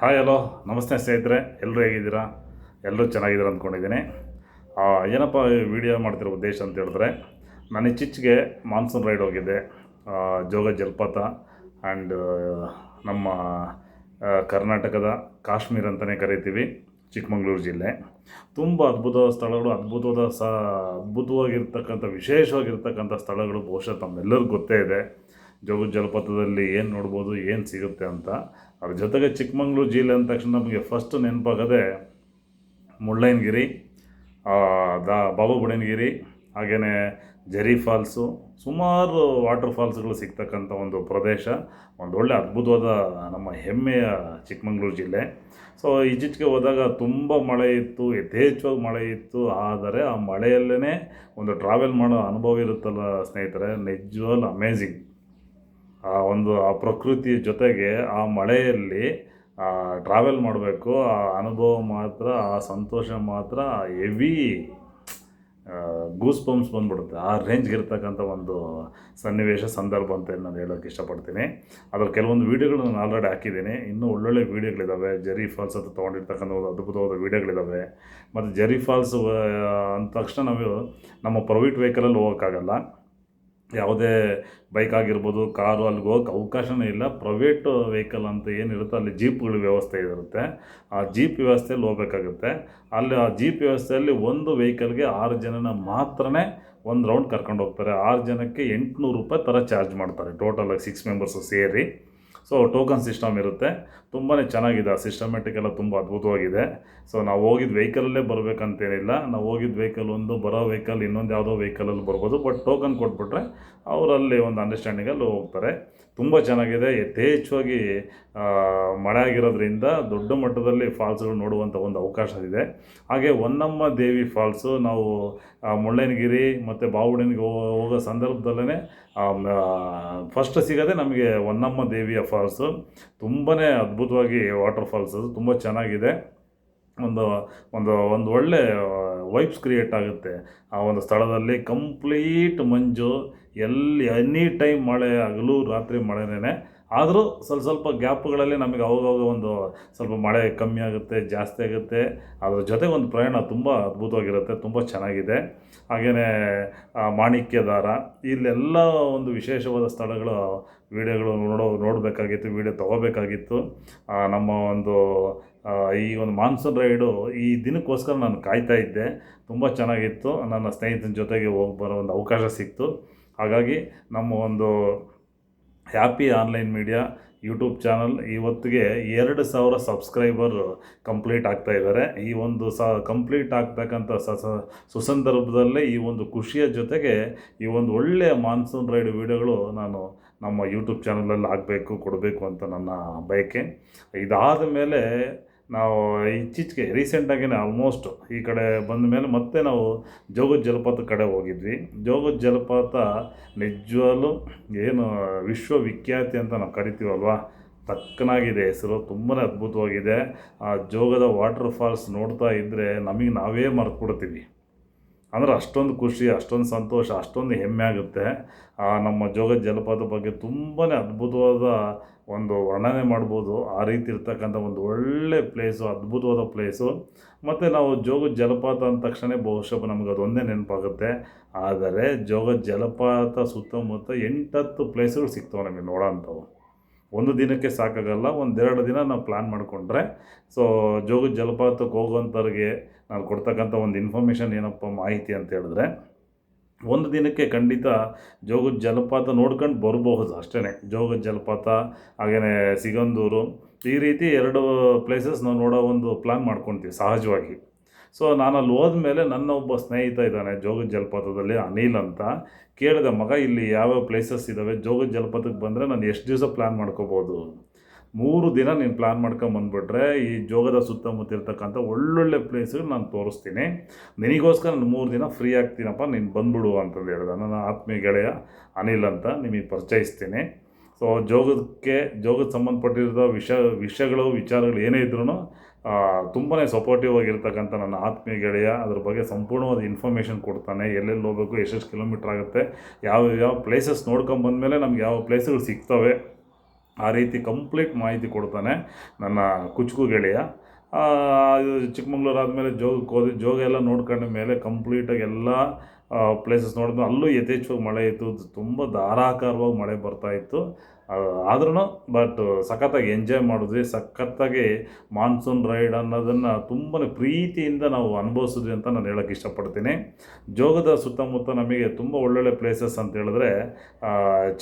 Hi hello ನಮಸ್ತೆ ಸ್ನೇಹಿತರೆ. ಎಲ್ಲರೂ ಹೇಗಿದ್ದೀರಾ? ಎಲ್ಲರೂ ಚೆನ್ನಾಗಿದ್ದೀರಾ ಅಂದ್ಕೊಂಡಿದ್ದೀನಿ. ಏನಪ್ಪ ವಿಡಿಯೋ ಮಾಡ್ತಿರೋ ಉದ್ದೇಶ ಅಂತ ಹೇಳಿದ್ರೆ, ನಾನು ಇತ್ತೀಚೆಗೆ ಮಾನ್ಸೂನ್ ರೈಡ್ ಹೋಗಿದ್ದೆ. ಜೋಗ ಜಲಪಾತ ಆ್ಯಂಡ್ ನಮ್ಮ ಕರ್ನಾಟಕದ ಕಾಶ್ಮೀರ ಅಂತಲೇ ಕರಿತೀವಿ, ಚಿಕ್ಕಮಗಳೂರು ಜಿಲ್ಲೆ. ತುಂಬ ಅದ್ಭುತವಾದ ಸ್ಥಳಗಳು, ಅದ್ಭುತವಾದ ಸ, ಅದ್ಭುತವಾಗಿರ್ತಕ್ಕಂಥ, ವಿಶೇಷವಾಗಿರ್ತಕ್ಕಂಥ ಸ್ಥಳಗಳು ಬಹುಶಃ ತಮ್ಮೆಲ್ಲರಿಗೂ ಗೊತ್ತೇ ಇದೆ. ಜೋಗ ಜಲಪಾತದಲ್ಲಿ ಏನು ನೋಡ್ಬೋದು, ಏನು ಸಿಗುತ್ತೆ ಅಂತ. ಅದ್ರ ಜೊತೆಗೆ ಚಿಕ್ಕಮಗಳೂರು ಜಿಲ್ಲೆ ಅಂದ ತಕ್ಷಣ ನಮಗೆ ಫಸ್ಟ್ ನೆನಪಾಗದೆ ಮುಳ್ಳಯ್ಯನಗಿರಿ ದ, ಬಾಬಾ ಬುಡನ್ಗಿರಿ ಹಾಗೆಯೇ ಜರಿ ಫಾಲ್ಸು, ಸುಮಾರು ವಾಟರ್ ಫಾಲ್ಸ್ಗಳು ಸಿಗ್ತಕ್ಕಂಥ ಒಂದು ಪ್ರದೇಶ, ಒಂದು ಒಳ್ಳೆ ಅದ್ಭುತವಾದ ನಮ್ಮ ಹೆಮ್ಮೆಯ ಚಿಕ್ಕಮಗಳೂರು ಜಿಲ್ಲೆ. ಸೊ ಈಚೀಚೆಗೆ ಹೋದಾಗ ತುಂಬ ಮಳೆ ಇತ್ತು, ಯಥೇಚ್ಛವಾಗಿ ಮಳೆ ಇತ್ತು, ಆದರೆ ಆ ಮಳೆಯಲ್ಲೇ ಒಂದು ಟ್ರಾವೆಲ್ ಮಾಡೋ ಅನುಭವ ಇರುತ್ತಲ್ಲ ಸ್ನೇಹಿತರೆ, ನಿಜವಾಗ್ಲೂ ಅಮೇಝಿಂಗ್ ಆ ಒಂದು, ಆ ಪ್ರಕೃತಿ ಜೊತೆಗೆ ಆ ಮಳೆಯಲ್ಲಿ ಟ್ರಾವೆಲ್ ಮಾಡಬೇಕು, ಆ ಅನುಭವ ಮಾತ್ರ, ಆ ಸಂತೋಷ ಮಾತ್ರ ಹೆವಿ ಗೂಸ್ ಪಂಪ್ಸ್ ಬಂದ್ಬಿಡುತ್ತೆ. ಆ ರೇಂಜ್ಗೆ ಇರ್ತಕ್ಕಂಥ ಒಂದು ಸನ್ನಿವೇಶ, ಸಂದರ್ಭ ಅಂತ ನಾನು ಹೇಳೋಕ್ಕೆ ಇಷ್ಟಪಡ್ತೀನಿ. ಅದ್ರ ಕೆಲವೊಂದು ವೀಡಿಯೋಗಳು ನಾನು ಆಲ್ರೆಡಿ ಹಾಕಿದ್ದೀನಿ. ಇನ್ನೂ ಒಳ್ಳೊಳ್ಳೆ ವೀಡಿಯೋಗಳಿದ್ದಾವೆ ಜರಿ ಫಾಲ್ಸ್ ಅಂತ ತೊಗೊಂಡಿರ್ತಕ್ಕಂಥ ಒಂದು ಅದ್ಭುತವಾದ ವೀಡಿಯೋಗಳಿದ್ದಾವೆ ಮತ್ತು ಜರಿ ಫಾಲ್ಸ್ ಅಂದ ತಕ್ಷಣ ನಾವು ನಮ್ಮ ಪ್ರೈವೇಟ್ ವೆಹಿಕಲಲ್ಲಿ ಹೋಗೋಕ್ಕಾಗಲ್ಲ. ಯಾವುದೇ ಬೈಕ್ ಆಗಿರ್ಬೋದು ಕಾರು ಅಲ್ಲಿಗೆ ಹೋಗೋಕೆ ಅವಕಾಶವೇ ಇಲ್ಲ. ಪ್ರೈವೇಟ್ ವೆಹಿಕಲ್ ಅಂತ ಏನಿರುತ್ತೆ ಅಲ್ಲಿ ಜೀಪ್ಗಳ ವ್ಯವಸ್ಥೆ ಇರುತ್ತೆ. ಆ ಜೀಪ್ ವ್ಯವಸ್ಥೆಯಲ್ಲಿ ಹೋಗ್ಬೇಕಾಗುತ್ತೆ. ಅಲ್ಲಿ ಆ ಜೀಪ್ ವ್ಯವಸ್ಥೆಯಲ್ಲಿ ಒಂದು ವೆಹಿಕಲ್ಗೆ ಆರು ಜನನ ಮಾತ್ರನೇ ಒಂದು ರೌಂಡ್ ಕರ್ಕೊಂಡು ಹೋಗ್ತಾರೆ. ಆರು ಜನಕ್ಕೆ ಎಂಟುನೂರು ರೂಪಾಯಿ ಥರ ಚಾರ್ಜ್ ಮಾಡ್ತಾರೆ. ಟೋಟಲಾಗಿ ಸಿಕ್ಸ್ ಮೆಂಬರ್ಸು ಸೇರಿ. ಸೊ ಟೋಕನ್ ಸಿಸ್ಟಮ್ ಇರುತ್ತೆ. ತುಂಬಾ ಚೆನ್ನಾಗಿದೆ. ಆ ಸಿಸ್ಟಮೆಟಿಕ್ ಎಲ್ಲ ತುಂಬ ಅದ್ಭುತವಾಗಿದೆ. ಸೊ ನಾವು ಹೋಗಿದ್ದ ವೆಹಿಕಲಲ್ಲೇ ಬರಬೇಕಂತೇನಿಲ್ಲ. ನಾವು ಹೋಗಿದ್ದ ವೆಹಿಕಲ್ ಒಂದು, ಬರೋ ವೆಹಿಕಲ್ ಇನ್ನೊಂದು ಯಾವುದೋ ವೆಹಿಕಲಲ್ಲಿ ಬರ್ಬೋದು. ಬಟ್ ಟೋಕನ್ ಕೊಟ್ಬಿಟ್ರೆ ಅವರಲ್ಲಿ ಒಂದು ಅಂಡರ್ಸ್ಟ್ಯಾಂಡಿಂಗಲ್ಲಿ ಹೋಗ್ತಾರೆ. ತುಂಬ ಚೆನ್ನಾಗಿದೆ. ಯಥೇಚ್ಛವಾಗಿ ಮಳೆ ಆಗಿರೋದ್ರಿಂದ ದೊಡ್ಡ ಮಟ್ಟದಲ್ಲಿ ಫಾಲ್ಸ್ಗಳು ನೋಡುವಂಥ ಒಂದು ಅವಕಾಶ ಇದೆ. ಹಾಗೆ ಹೊನ್ನಮ್ಮ ದೇವಿ ಫಾಲ್ಸು, ನಾವು ಮುಳ್ಳಯ್ಯನಗಿರಿ ಮತ್ತು ಬಾವುಡನಿಗೆ ಹೋಗೋ ಸಂದರ್ಭದಲ್ಲೇ ಫಸ್ಟ್ ಸಿಗೋದೆ ನಮಗೆ ಹೊನ್ನಮ್ಮ ದೇವಿಯ ಫಾಲ್ಸು. ತುಂಬಾ ಅದ್ಭುತವಾಗಿ ವಾಟರ್ ಫಾಲ್ಸ್ ಅದು ತುಂಬ ಚೆನ್ನಾಗಿದೆ. ಒಂದು ಒಂದು ಒಂದು ಒಳ್ಳೆ ವೈಬ್ಸ್ ಕ್ರಿಯೇಟ್ ಆಗುತ್ತೆ. ಆ ಒಂದು ಸ್ಥಳದಲ್ಲಿ ಕಂಪ್ಲೀಟ್ ಮಂಜು ಎಲ್ಲಿ ಎನಿ ಟೈಮ್ ಮಳೆ ಹಗಲು ರಾತ್ರಿ ಮಳೆನೇ ಆದರೂ ಸ್ವಲ್ಪ ಸ್ವಲ್ಪ ಗ್ಯಾಪ್ಗಳಲ್ಲಿ ನಮಗೆ ಅವಾಗವಾಗ ಒಂದು ಸ್ವಲ್ಪ ಮಳೆ ಕಮ್ಮಿ ಆಗುತ್ತೆ, ಜಾಸ್ತಿ ಆಗುತ್ತೆ. ಅದ್ರ ಜೊತೆಗೆ ಒಂದು ಪ್ರಯಾಣ ತುಂಬ ಅದ್ಭುತವಾಗಿರುತ್ತೆ, ತುಂಬ ಚೆನ್ನಾಗಿದೆ. ಹಾಗೆಯೇ ಮಾಣಿಕ್ಯದಾರ, ಇಲ್ಲೆಲ್ಲ ಒಂದು ವಿಶೇಷವಾದ ಸ್ಥಳಗಳು, ವೀಡಿಯೋಗಳು ನೋಡೋ, ನೋಡಬೇಕಾಗಿತ್ತು, ವೀಡಿಯೋ ತೊಗೋಬೇಕಾಗಿತ್ತು. ನಮ್ಮ ಒಂದು ಈ ಒಂದು ಮಾನ್ಸೂನ್ ರೈಡು ಈ ದಿನಕ್ಕೋಸ್ಕರ ನಾನು ಕಾಯ್ತಾ ಇದ್ದೆ. ತುಂಬ ಚೆನ್ನಾಗಿತ್ತು. ನನ್ನ ಸ್ನೇಹಿತನ ಜೊತೆಗೆ ಹೋಗಿ ಬರೋ ಒಂದು ಅವಕಾಶ ಸಿಕ್ತು. ಹಾಗಾಗಿ ನಮ್ಮ ಒಂದು happy online media YouTube channel ಇವತ್ತಿಗೆ ಎರಡು ಸಾವಿರ ಸಬ್ಸ್ಕ್ರೈಬರ್ ಕಂಪ್ಲೀಟ್ ಆಗ್ತಾ ಇದ್ದಾರೆ. ಈ ಒಂದು ಸ ಕಂಪ್ಲೀಟ್ ಆಗ್ತಕ್ಕಂಥ ಸ ಸುಸಂದರ್ಭದಲ್ಲೇ ಈ ಒಂದು ಖುಷಿಯ ಜೊತೆಗೆ ಈ ಒಂದು ಒಳ್ಳೆಯ ಮಾನ್ಸೂನ್ ರೈಡ್ ವೀಡಿಯೋಗಳು ನಾನು ನಮ್ಮ ಯೂಟ್ಯೂಬ್ ಚಾನಲಲ್ಲಿ ಆಗಬೇಕು ಕೊಡಬೇಕು ಅಂತ ನನ್ನ ಬಯಕೆ. ಇದಾದ ಮೇಲೆ ನಾವು ಇತ್ತೀಚೆಗೆ ರೀಸೆಂಟಾಗಿನೇ ಆಲ್ಮೋಸ್ಟ್ ಈ ಕಡೆ ಬಂದ ಮೇಲೆ ಮತ್ತೆ ನಾವು ಜೋಗದ ಜಲಪಾತ ಕಡೆ ಹೋಗಿದ್ವಿ. ಜೋಗದ ಜಲಪಾತ ನಿಜವಾಗ್ಲೂ ಏನು ವಿಶ್ವವಿಖ್ಯಾತಿ ಅಂತ ನಾವು ಕರಿತೀವಲ್ವಾ? ತಕ್ಕನಾಗಿದೆ, ಹೆಸರು ತುಂಬಾ ಅದ್ಭುತವಾಗಿದೆ. ಆ ಜೋಗದ ವಾಟರ್ ಫಾಲ್ಸ್ ನೋಡ್ತಾ ಇದ್ದರೆ ನಮಗೆ ನಾವೇ ಮರ್ತ್ಬಿಡ್ತೀವಿ. ಅಂದರೆ ಅಷ್ಟೊಂದು ಖುಷಿ, ಅಷ್ಟೊಂದು ಸಂತೋಷ, ಅಷ್ಟೊಂದು ಹೆಮ್ಮೆ ಆಗುತ್ತೆ. ಆ, ನಮ್ಮ ಜೋಗ ಜಲಪಾತ ಬಗ್ಗೆ ತುಂಬಾ ಅದ್ಭುತವಾದ ಒಂದು ವರ್ಣನೆ ಮಾಡ್ಬೋದು. ಆ ರೀತಿ ಇರ್ತಕ್ಕಂಥ ಒಂದು ಒಳ್ಳೆ ಪ್ಲೇಸು ಅದ್ಭುತವಾದ ಪ್ಲೇಸು ಮತ್ತು ನಾವು ಜೋಗ ಜಲಪಾತ ಅಂದ ತಕ್ಷಣ ಬಹುಶಃ ನಮಗೆ ಅದೊಂದೇ ನೆನಪಾಗುತ್ತೆ. ಆದರೆ ಜೋಗ ಜಲಪಾತ ಸುತ್ತಮುತ್ತ ಎಂಟತ್ತು ಪ್ಲೇಸ್ಗಳು ಸಿಗ್ತವೆ ನಮಗೆ ನೋಡೋಂಥವು. ಒಂದು ದಿನಕ್ಕೆ ಸಾಕಾಗಲ್ಲ, ಒಂದೆರಡು ದಿನ ನಾವು ಪ್ಲ್ಯಾನ್ ಮಾಡಿಕೊಂಡ್ರೆ. ಸೊ ಜೋಗ, ಜಲಪಾತಕ್ಕೆ ಹೋಗುವಂಥವ್ರಿಗೆ ನಾನು ಕೊಡ್ತಕ್ಕಂಥ ಒಂದು ಇನ್ಫಾರ್ಮೇಷನ್ ಏನಪ್ಪ ಮಾಹಿತಿ ಅಂತ ಹೇಳಿದ್ರೆ, ಒಂದು ದಿನಕ್ಕೆ ಖಂಡಿತ ಜೋಗದ ಜಲಪಾತ ನೋಡ್ಕೊಂಡು ಬರಬಹುದು ಅಷ್ಟೇ ಜೋಗದ ಜಲಪಾತ ಹಾಗೆಯೇ ಸಿಗಂದೂರು, ಈ ರೀತಿ ಎರಡು ಪ್ಲೇಸಸ್ ನಾವು ನೋಡೋ ಒಂದು ಪ್ಲ್ಯಾನ್ ಮಾಡ್ಕೊತೀವಿ ಸಹಜವಾಗಿ. ಸೊ ನಾನು ಅಲ್ಲಿ ಹೋದ್ಮೇಲೆ ನನ್ನ ಒಬ್ಬ ಸ್ನೇಹಿತ ಇದ್ದಾನೆ, ಜೋಗದ ಜಲಪಾತದಲ್ಲಿ, ಅನಿಲ್ ಅಂತ. ಕೇಳಿದೆ, ಮಗ, ಇಲ್ಲಿ ಯಾವ್ಯಾವ ಪ್ಲೇಸಸ್ ಇದ್ದಾವೆ ಜೋಗದ ಜಲಪಾತಕ್ಕೆ ಬಂದರೆ ನಾನು ಎಷ್ಟು ದಿವಸ ಪ್ಲ್ಯಾನ್ ಮಾಡ್ಕೋಬೋದು? ಮೂರು ದಿನ ನೀನು ಪ್ಲ್ಯಾನ್ ಮಾಡ್ಕೊಂಬಂದ್ಬಿಟ್ರೆ ಈ ಜೋಗದ ಸುತ್ತಮುತ್ತ ಇರ್ತಕ್ಕಂಥ ಒಳ್ಳೊಳ್ಳೆ ಪ್ಲೇಸ್ಗಳು ನಾನು ತೋರಿಸ್ತೀನಿ. ನಿನಗೋಸ್ಕರ ನಾನು ಮೂರು ದಿನ ಫ್ರೀ ಆಗ್ತೀನಪ್ಪ, ನೀನು ಬಂದ್ಬಿಡು ಅಂತಂದು ಹೇಳಿದ. ನನ್ನ ಆತ್ಮೀಯ ಗೆಳೆಯ ಅನಿಲ್ ಅಂತ, ನಿಮಗೆ ಪರಿಚಯಿಸ್ತೀನಿ. ಸೊ ಜೋಗಕ್ಕೆ ಜೋಗಕ್ಕೆ ಸಂಬಂಧಪಟ್ಟಿರೋ ವಿಷಯ ವಿಷಯಗಳು, ವಿಚಾರಗಳು ಏನೇ ಇದ್ರೂ ತುಂಬಾ ಸಪೋರ್ಟಿವ್ ಆಗಿರ್ತಕ್ಕಂಥ ನನ್ನ ಆತ್ಮೀಯ ಗೆಳೆಯ, ಅದ್ರ ಬಗ್ಗೆ ಸಂಪೂರ್ಣವಾದ ಇನ್ಫಾರ್ಮೇಷನ್ ಕೊಡ್ತಾನೆ. ಎಲ್ಲೆಲ್ಲಿ ಹೋಗಬೇಕು, ಎಷ್ಟೆಷ್ಟು ಕಿಲೋಮೀಟ್ರ್ ಆಗುತ್ತೆ, ಯಾವ ಯಾವ ಪ್ಲೇಸಸ್ ನೋಡ್ಕೊಂಬಂದ್ಮೇಲೆ ನಮ್ಗೆ ಯಾವ ಪ್ಲೇಸ್ಗಳು ಸಿಗ್ತವೆ, ಆ ರೀತಿ ಕಂಪ್ಲೀಟ್ ಮಾಹಿತಿ ಕೊಡ್ತಾನೆ ನನ್ನ ಕುಚುಕು ಗೆಳೆಯ. ಚಿಕ್ಕಮಂಗ್ಳೂರು ಆದಮೇಲೆ ಜೋಗಕ್ಕೆ ಹೋದ್ವಿ ಜೋಗ ಎಲ್ಲ ನೋಡ್ಕೊಂಡ ಮೇಲೆ ಕಂಪ್ಲೀಟಾಗಿ ಎಲ್ಲ ಪ್ಲೇಸಸ್ ನೋಡಿದ್ಮೇಲೆ ಅಲ್ಲೂ ಯಥೇಚ್ಛವಾಗಿ ಮಳೆ ಇತ್ತು. ತುಂಬ ಧಾರಾಕಾರವಾಗಿ ಮಳೆ ಬರ್ತಾ ಇತ್ತು. ಆದ್ರೂ ಬಟ್ ಸಖತ್ತಾಗಿ ಎಂಜಾಯ್ ಮಾಡಿದ್ವಿ. ಸಖತ್ತಾಗಿ ಮಾನ್ಸೂನ್ ರೈಡ್ ಅನ್ನೋದನ್ನು ತುಂಬಾ ಪ್ರೀತಿಯಿಂದ ನಾವು ಅನುಭವಿಸಿದ್ವಿ ಅಂತ ನಾನು ಹೇಳೋಕ್ಕೆ ಇಷ್ಟಪಡ್ತೀನಿ. ಜೋಗದ ಸುತ್ತಮುತ್ತ ನಮಗೆ ತುಂಬ ಒಳ್ಳೊಳ್ಳೆ ಪ್ಲೇಸಸ್ ಅಂತ ಹೇಳಿದ್ರೆ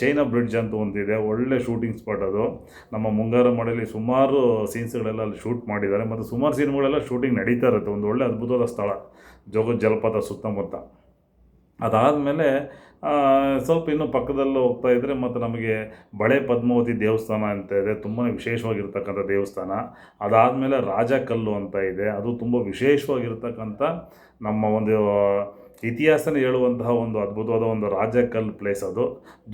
ಚೈನಾ ಬ್ರಿಡ್ಜ್ ಅಂತ ಒಂದಿದೆ. ಒಳ್ಳೆ ಶೂಟಿಂಗ್ ಸ್ಪಾಟ್ ಅದು. ನಮ್ಮ ಮುಂಗಾರು ಮಳೆಯಲ್ಲಿ ಸುಮಾರು ಸೀನ್ಸ್ಗಳೆಲ್ಲ ಅಲ್ಲಿ ಶೂಟ್ ಮಾಡಿದ್ದಾರೆ. ಮತ್ತು ಸುಮಾರು ಸೀನ್ಗಳೆಲ್ಲ ಶೂಟಿಂಗ್ ನಡೀತಾ ಇರುತ್ತೆ. ಒಂದು ಒಳ್ಳೆ ಅದ್ಭುತವಾದ ಸ್ಥಳ. ಜೋಗದ ಜಲಪಾತ ಸುತ್ತಮುತ್ತ. ಅದಾದಮೇಲೆ ಸ್ವಲ್ಪ ಇನ್ನೂ ಪಕ್ಕದಲ್ಲೂ ಹೋಗ್ತಾ ಇದ್ದರೆ ಮತ್ತು ನಮಗೆ ಬಳೆ ಪದ್ಮಾವತಿ ದೇವಸ್ಥಾನ ಅಂತ ಇದೆ. ತುಂಬಾ ವಿಶೇಷವಾಗಿರ್ತಕ್ಕಂಥ ದೇವಸ್ಥಾನ. ಅದಾದಮೇಲೆ ರಾಜಕಲ್ಲು ಅಂತ ಇದೆ. ಅದು ತುಂಬ ವಿಶೇಷವಾಗಿರ್ತಕ್ಕಂಥ ನಮ್ಮ ಒಂದು ಇತಿಹಾಸನ ಹೇಳುವಂತಹ ಒಂದು ಅದ್ಭುತವಾದ ಒಂದು ರಾಜಕಲ್ ಪ್ಲೇಸ್ ಅದು.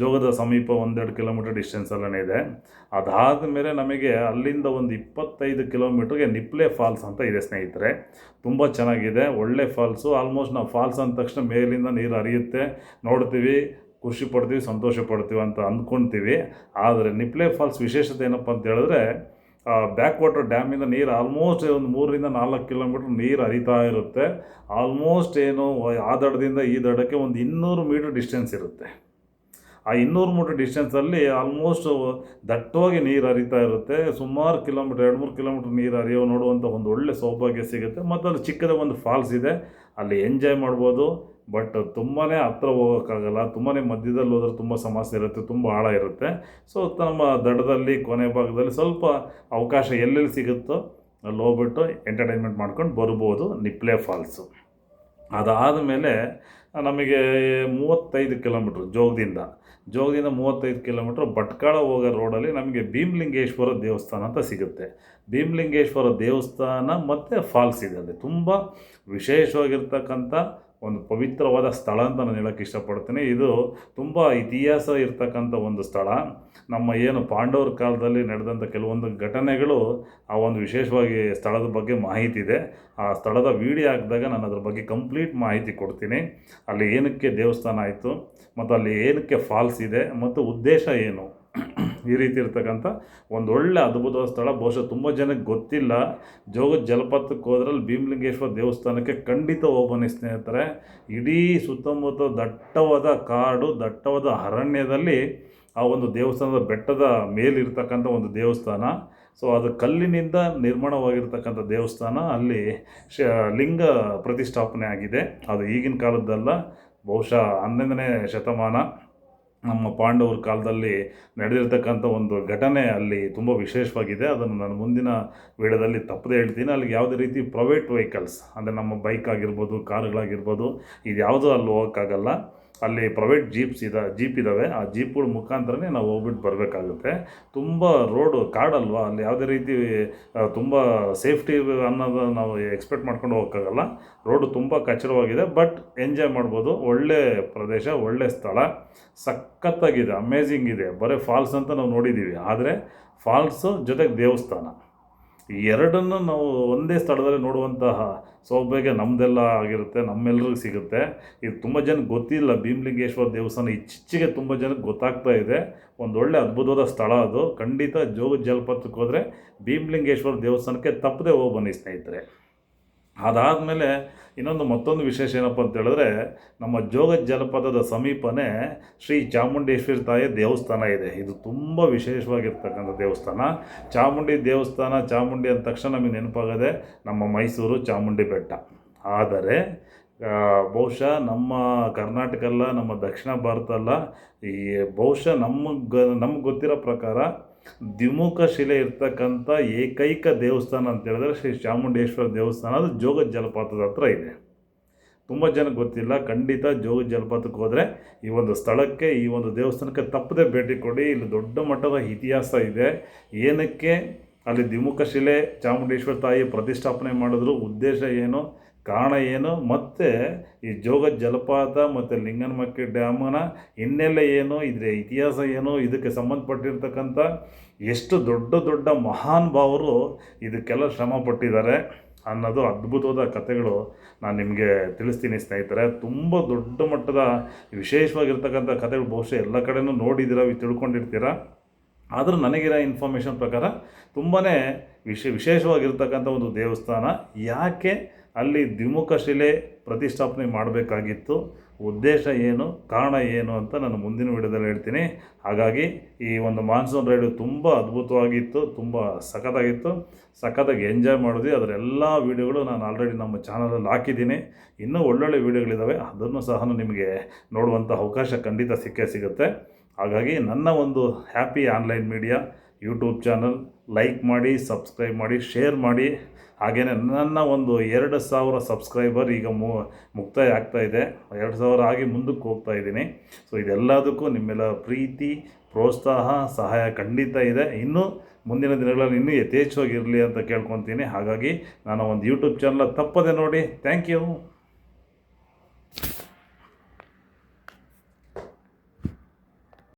ಜೋಗದ ಸಮೀಪ ಒಂದೆರಡು ಕಿಲೋಮೀಟರ್ ಡಿಸ್ಟೆನ್ಸಲ್ಲೇ ಇದೆ. ಅದಾದ ಮೇಲೆ ನಮಗೆ ಅಲ್ಲಿಂದ ಒಂದು ಇಪ್ಪತ್ತೈದು ಕಿಲೋಮೀಟ್ರಿಗೆ ನಿಪ್ಲೆ ಫಾಲ್ಸ್ ಅಂತ ಇದೆ ಸ್ನೇಹಿತರೆ. ತುಂಬ ಚೆನ್ನಾಗಿದೆ, ಒಳ್ಳೆ ಫಾಲ್ಸು ಆಲ್ಮೋಸ್ಟ್ ನಾವು ಫಾಲ್ಸ್ ಅಂದ ತಕ್ಷಣ ಮೇಲಿಂದ ನೀರು ಹರಿಯುತ್ತೆ. ನೋಡ್ತೀವಿ, ಖುಷಿ ಪಡ್ತೀವಿ, ಸಂತೋಷ ಪಡ್ತೀವಿ ಅಂತ ಅಂದ್ಕೊಳ್ತೀವಿ ಆದರೆ ನಿಪ್ಲೆ ಫಾಲ್ಸ್ ವಿಶೇಷತೆ ಏನಪ್ಪ ಅಂತ ಹೇಳಿದ್ರೆ ಬ್ಯಾಕ್ ವಾಟರ್ ಡ್ಯಾಮಿಂದ ನೀರು ಆಲ್ಮೋಸ್ಟ್ ಒಂದು ಮೂರರಿಂದ ನಾಲ್ಕು ಕಿಲೋಮೀಟ್ರ್ ನೀರು ಹರಿತಾ ಇರುತ್ತೆ. ಆಲ್ಮೋಸ್ಟ್ ಏನು, ಆ ದಡದಿಂದ ಈ ದಡಕ್ಕೆ ಒಂದು ಇನ್ನೂರು ಮೀಟ್ರ್ ಡಿಸ್ಟೆನ್ಸ್ ಇರುತ್ತೆ. ಆ ಇನ್ನೂರು ಮೀಟ್ರ್ ಡಿಸ್ಟೆನ್ಸಲ್ಲಿ ಆಲ್ಮೋಸ್ಟ್ ದಟ್ಟವಾಗಿ ನೀರು ಹರಿತಾ ಇರುತ್ತೆ. ಸುಮಾರು ಕಿಲೋಮೀಟ್ರ್, ಎರಡು ಮೂರು ಕಿಲೋಮೀಟ್ರ್ ನೀರು ಹರಿಯೋ ನೋಡುವಂಥ ಒಂದು ಒಳ್ಳೆ ಸೌಭಾಗ್ಯ ಸಿಗುತ್ತೆ. ಮತ್ತು ಅಲ್ಲಿ ಚಿಕ್ಕದ ಒಂದು ಫಾಲ್ಸ್ ಇದೆ. ಅಲ್ಲಿ ಎಂಜಾಯ್ ಮಾಡ್ಬೋದು. ಬಟ್ ತುಂಬಾ ಹತ್ರ ಹೋಗೋಕ್ಕಾಗಲ್ಲ. ತುಂಬಾ ಮಧ್ಯದಲ್ಲಿ ಹೋದ್ರೆ ತುಂಬ ಸಮಸ್ಯೆ ಇರುತ್ತೆ. ತುಂಬ ಆಳ ಇರುತ್ತೆ. ಸೊ ನಮ್ಮ ದಡದಲ್ಲಿ, ಕೊನೆ ಭಾಗದಲ್ಲಿ ಸ್ವಲ್ಪ ಅವಕಾಶ ಎಲ್ಲೆಲ್ಲಿ ಸಿಗುತ್ತೋ ಅಲ್ಲಿ ಹೋಗ್ಬಿಟ್ಟು ಎಂಟರ್ಟೈನ್ಮೆಂಟ್ ಮಾಡ್ಕೊಂಡು ಬರ್ಬೋದು ನಿಪ್ಲೆ ಫಾಲ್ಸು ಅದಾದ ಮೇಲೆ ನಮಗೆ ಮೂವತ್ತೈದು ಕಿಲೋಮೀಟ್ರ್ ಜೋಗದಿಂದ. ಜೋಗದಿಂದ ಮೂವತ್ತೈದು ಕಿಲೋಮೀಟ್ರ್ ಭಟ್ಕಳ ಹೋಗೋ ರೋಡಲ್ಲಿ ನಮಗೆ ಭೀಮಲಿಂಗೇಶ್ವರ ದೇವಸ್ಥಾನ ಅಂತ ಸಿಗುತ್ತೆ. ಭೀಮಲಿಂಗೇಶ್ವರ ದೇವಸ್ಥಾನ ಮತ್ತು ಫಾಲ್ಸ್ ಇದೆ ಅಲ್ಲಿ. ತುಂಬ ವಿಶೇಷವಾಗಿರ್ತಕ್ಕಂಥ ಒಂದು ಪವಿತ್ರವಾದ ಸ್ಥಳ ಅಂತ ನಾನು ಹೇಳೋಕ್ಕೆ ಇಷ್ಟಪಡ್ತೀನಿ. ಇದು ತುಂಬ ಇತಿಹಾಸ ಇರ್ತಕ್ಕಂಥ ಒಂದು ಸ್ಥಳ. ನಮ್ಮ ಏನು ಪಾಂಡವರ ಕಾಲದಲ್ಲಿ ನಡೆದಂಥ ಕೆಲವೊಂದು ಘಟನೆಗಳು ಆ ಒಂದು ವಿಶೇಷವಾಗಿ ಸ್ಥಳದ ಬಗ್ಗೆ ಮಾಹಿತಿ ಇದೆ. ಆ ಸ್ಥಳದ ವಿಡಿಯೋ ಹಾಕಿದಾಗ ನಾನು ಅದ್ರ ಬಗ್ಗೆ ಕಂಪ್ಲೀಟ್ ಮಾಹಿತಿ ಕೊಡ್ತೀನಿ. ಅಲ್ಲಿ ಏನಕ್ಕೆ ದೇವಸ್ಥಾನ ಆಯಿತು, ಮತ್ತು ಅಲ್ಲಿ ಏನಕ್ಕೆ ಫಾಲ್ಸ್ ಇದೆ, ಮತ್ತು ಉದ್ದೇಶ ಏನು ಈ ರೀತಿ ಇರ್ತಕ್ಕಂಥ ಒಂದು ಒಳ್ಳೆ ಅದ್ಭುತವಾದ ಸ್ಥಳ. ಬಹುಶಃ ತುಂಬ ಜನಕ್ಕೆ ಗೊತ್ತಿಲ್ಲ. ಜೋಗ ಜಲಪಾತಕ್ಕೆ ಹೋದ್ರಲ್ಲಿ ಭೀಮಲಿಂಗೇಶ್ವರ ದೇವಸ್ಥಾನಕ್ಕೆ ಖಂಡಿತ ಹೋಗ್ಬನ್ನಿ ಸ್ನೇಹಿತರೆ. ಇಡೀ ಸುತ್ತಮುತ್ತ ದಟ್ಟವಾದ ಕಾಡು, ದಟ್ಟವಾದ ಅರಣ್ಯದಲ್ಲಿ ಆ ಒಂದು ದೇವಸ್ಥಾನದ ಬೆಟ್ಟದ ಮೇಲಿರ್ತಕ್ಕಂಥ ಒಂದು ದೇವಸ್ಥಾನ. ಸೊ ಅದು ಕಲ್ಲಿನಿಂದ ನಿರ್ಮಾಣವಾಗಿರ್ತಕ್ಕಂಥ ದೇವಸ್ಥಾನ. ಅಲ್ಲಿ ಶ, ಲಿಂಗ ಪ್ರತಿಷ್ಠಾಪನೆ ಆಗಿದೆ ಅದು ಈಗಿನ ಕಾಲದ್ದಲ್ಲ. ಬಹುಶಃ ಹನ್ನೊಂದನೇ ಶತಮಾನ. ನಮ್ಮ ಪಾಂಡವರ ಕಾಲದಲ್ಲಿ ನಡೆದಿರ್ತಕ್ಕಂಥ ಒಂದು ಘಟನೆ ಅಲ್ಲಿ ತುಂಬ ವಿಶೇಷವಾಗಿದೆ. ಅದನ್ನು ನಾನು ಮುಂದಿನ ವೇಳೆಯಲ್ಲಿ ತಪ್ಪದೆ ಹೇಳ್ತೀನಿ. ಅಲ್ಲಿಗೆ ಯಾವುದೇ ರೀತಿ ಪ್ರೈವೇಟ್ ವೆಹಿಕಲ್ಸ್ ಅಂದರೆ ನಮ್ಮ ಬೈಕ್ ಆಗಿರ್ಬೋದು ಕಾರುಗಳಾಗಿರ್ಬೋದು ಇದು ಯಾವುದೂ ಅಲ್ಲಿ ಹೋಗೋಕ್ಕಾಗಲ್ಲ. ಅಲ್ಲಿ ಪ್ರೈವೇಟ್ ಜೀಪ್ಸ್ ಇದೆ ಜೀಪ್ ಇದ್ದಾವೆ ಆ ಜೀಪ್ಗಳ ಮುಖಾಂತರನೇ ನಾವು ಹೋಗ್ಬಿಟ್ಟು ಬರಬೇಕಾಗುತ್ತೆ. ತುಂಬ ರೋಡು ಕಾಡಲ್ವಾ? ಅಲ್ಲಿ ಯಾವುದೇ ರೀತಿ ತುಂಬ ಸೇಫ್ಟಿ ಅನ್ನೋದು ನಾವು ಎಕ್ಸ್ಪೆಕ್ಟ್ ಮಾಡ್ಕೊಂಡು ಹೋಗೋಕ್ಕಾಗಲ್ಲ. ರೋಡು ತುಂಬ ಕಚ್ಚರವಾಗಿದೆ ಬಟ್ ಎಂಜಾಯ್ ಮಾಡ್ಬೋದು. ಒಳ್ಳೆ ಪ್ರದೇಶ, ಒಳ್ಳೆ ಸ್ಥಳ. ಸಖತ್ತಾಗಿದೆ ಅಮೇಝಿಂಗ್ ಇದೆ. ಬರೀ ಫಾಲ್ಸ್ ಅಂತ ನಾವು ನೋಡಿದ್ದೀವಿ ಆದರೆ ಫಾಲ್ಸು ಜೊತೆಗೆ ದೇವಸ್ಥಾನ. ಈ ಎರಡನ್ನು ನಾವು ಒಂದೇ ಸ್ಥಳದಲ್ಲಿ ನೋಡುವಂತಹ ಸೌಭಾಗ್ಯ ನಮ್ಮದೆಲ್ಲ ಆಗಿರುತ್ತೆ ನಮ್ಮೆಲ್ಲರಿಗೂ ಸಿಗುತ್ತೆ. ಇದು ತುಂಬ ಜನಕ್ಕೆ ಗೊತ್ತಿಲ್ಲ, ಭೀಮಲಿಂಗೇಶ್ವರ ದೇವಸ್ಥಾನ ಇಚ್ಚಿಚ್ಚಿಗೆ ತುಂಬ ಜನಕ್ಕೆ ಗೊತ್ತಾಗ್ತಾ ಇದೆ. ಒಂದು ಒಳ್ಳೆ ಅದ್ಭುತವಾದ ಸ್ಥಳ ಅದು. ಖಂಡಿತ ಜೋಗ ಜಲಪಾತಕ್ಕೆ ಹೋದರೆ ಭೀಮಲಿಂಗೇಶ್ವರ ದೇವಸ್ಥಾನಕ್ಕೆ ತಪ್ಪದೆ ಹೋಗಿ ಬನ್ನಿ ಸ್ನೇಹಿತರೆ. ಅದಾದಮೇಲೆ ಇನ್ನೊಂದು ಮತ್ತೊಂದು ವಿಶೇಷ ಏನಪ್ಪ ಅಂತ ಹೇಳಿದ್ರೆ, ನಮ್ಮ ಜೋಗ ಜಲಪಾತದ ಸಮೀಪನೇ ಶ್ರೀ ಚಾಮುಂಡೇಶ್ವರಿ ತಾಯಿಯ ದೇವಸ್ಥಾನ ಇದೆ. ಇದು ತುಂಬ ವಿಶೇಷವಾಗಿರ್ತಕ್ಕಂಥ ದೇವಸ್ಥಾನ. ಚಾಮುಂಡಿ ದೇವಸ್ಥಾನ, ಚಾಮುಂಡಿ ಅಂದ ತಕ್ಷಣ ನಮಗೆ ನೆನಪಾಗದೆ ನಮ್ಮ ಮೈಸೂರು ಚಾಮುಂಡಿ ಬೆಟ್ಟ. ಆದರೆ ಬಹುಶಃ ನಮ್ಮ ಕರ್ನಾಟಕ ಅಲ್ಲ, ನಮ್ಮ ದಕ್ಷಿಣ ಭಾರತ ಅಲ್ಲ, ಈ ಬಹುಶಃ ನಮಗೆ, ನಮ್ಗೆ ಗೊತ್ತಿರೋ ಪ್ರಕಾರ ದ್ವಿಮುಖ ಶಿಲೆ ಇರ್ತಕ್ಕಂಥ ಏಕೈಕ ದೇವಸ್ಥಾನ ಅಂತ ಹೇಳಿದ್ರೆ ಶ್ರೀ ಚಾಮುಂಡೇಶ್ವರ ದೇವಸ್ಥಾನ. ಅದು ಜೋಗ ಜಲಪಾತದ ಹತ್ರ ಇದೆ. ತುಂಬ ಜನಕ್ಕೆ ಗೊತ್ತಿಲ್ಲ. ಖಂಡಿತ ಜೋಗ ಜಲಪಾತಕ್ಕೆ ಹೋದರೆ ಈ ಒಂದು ಸ್ಥಳಕ್ಕೆ, ಈ ಒಂದು ದೇವಸ್ಥಾನಕ್ಕೆ ತಪ್ಪದೇ ಭೇಟಿ ಕೊಡಿ. ಇಲ್ಲಿ ದೊಡ್ಡ ಮಟ್ಟದ ಇತಿಹಾಸ ಇದೆ. ಏನಕ್ಕೆ ಅಲ್ಲಿ ದ್ವಿಮುಖ ಶಿಲೆ ಚಾಮುಂಡೇಶ್ವರ ತಾಯಿ ಪ್ರತಿಷ್ಠಾಪನೆ ಮಾಡಿದ್ರು? ಉದ್ದೇಶ ಏನು? ಕಾರಣ ಏನು? ಮತ್ತು ಈ ಜೋಗ ಜಲಪಾತ ಮತ್ತು ಲಿಂಗನಮಕ್ಕಿ ಡ್ಯಾಮನ ಹಿನ್ನೆಲೆ ಏನು? ಇದರ ಇತಿಹಾಸ ಏನು? ಇದಕ್ಕೆ ಸಂಬಂಧಪಟ್ಟಿರ್ತಕ್ಕಂಥ ಎಷ್ಟು ದೊಡ್ಡ ದೊಡ್ಡ ಮಹಾನ್ ಭಾವರು ಇದಕ್ಕೆಲ್ಲ ಶ್ರಮ ಪಟ್ಟಿದ್ದಾರೆ ಅನ್ನೋದು ಅದ್ಭುತವಾದ ಕಥೆಗಳು ನಾನು ನಿಮಗೆ ತಿಳಿಸ್ತೀನಿ ಸ್ನೇಹಿತರೆ. ತುಂಬ ದೊಡ್ಡ ಮಟ್ಟದ ವಿಶೇಷವಾಗಿರ್ತಕ್ಕಂಥ ಕಥೆಗಳು ಬಹುಶಃ ಎಲ್ಲ ಕಡೆನೂ ನೋಡಿದ್ದೀರ ತಿಳ್ಕೊಂಡಿರ್ತೀರ. ಆದರೂ ನನಗಿರೋ ಇನ್ಫಾರ್ಮೇಷನ್ ಪ್ರಕಾರ ತುಂಬಾ ವಿಶೇ, ವಿಶೇಷವಾಗಿರ್ತಕ್ಕಂಥ ಒಂದು ದೇವಸ್ಥಾನ. ಯಾಕೆ? ಅಲ್ಲಿ ದ್ವಿಮುಖ ಶಿಲೆ ಪ್ರತಿಷ್ಠಾಪನೆ ಮಾಡಬೇಕಾಗಿತ್ತು. ಉದ್ದೇಶ ಏನು, ಕಾರಣ ಏನು ಅಂತ ನಾನು ಮುಂದಿನ ವಿಡಿಯೋದಲ್ಲಿ ಹೇಳ್ತೀನಿ. ಹಾಗಾಗಿ ಈ ಒಂದು ಮಾನ್ಸೂನ್ ರೈಡು ತುಂಬ ಅದ್ಭುತವಾಗಿತ್ತು, ತುಂಬ ಸಖತ್ತಾಗಿತ್ತು. ಸಖತ್ತಾಗಿ ಎಂಜಾಯ್ ಮಾಡಿದ್ವಿ. ಅದರ ಎಲ್ಲ ವೀಡಿಯೋಗಳು ನಾನು ಆಲ್ರೆಡಿ ನಮ್ಮ ಚಾನಲಲ್ಲಿ ಹಾಕಿದ್ದೀನಿ. ಇನ್ನೂ ಒಳ್ಳೊಳ್ಳೆ ವೀಡಿಯೋಗಳಿದ್ದಾವೆ ಅದನ್ನು ಸಹ ನಿಮಗೆ ನೋಡುವಂಥ ಅವಕಾಶ ಖಂಡಿತ ಸಿಕ್ಕೇ ಸಿಗುತ್ತೆ. ಹಾಗಾಗಿ ನನ್ನ ಒಂದು happy online media YouTube channel like ಮಾಡಿ ಸಬ್ಸ್ಕ್ರೈಬ್ ಮಾಡಿ ಶೇರ್ ಮಾಡಿ. ಹಾಗೆಯೇ ನನ್ನ ಒಂದು ಎರಡು ಸಾವಿರ ಸಬ್ಸ್ಕ್ರೈಬರ್ ಈಗ ಮು ಮುಕ್ತಾಯ ಆಗ್ತಾ ಇದೆ. ಎರಡು ಸಾವಿರ ಆಗಿ ಮುಂದಕ್ಕೆ ಹೋಗ್ತಾ ಇದ್ದೀನಿ. ಸೊ, ಇದೆಲ್ಲದಕ್ಕೂ ನಿಮ್ಮೆಲ್ಲ ಪ್ರೀತಿ, ಪ್ರೋತ್ಸಾಹ, ಸಹಾಯ ಖಂಡಿತ ಇದೆ. ಇನ್ನೂ ಮುಂದಿನ ದಿನಗಳಲ್ಲಿ ಇನ್ನೂ ಯಥೇಚ್ಛವಾಗಿರಲಿ ಅಂತ ಕೇಳ್ಕೊತೀನಿ. ಹಾಗಾಗಿ ನಾನು ಒಂದು ಯೂಟ್ಯೂಬ್ ಚಾನಲ್ ತಪ್ಪದೆ ನೋಡಿ. Thank you.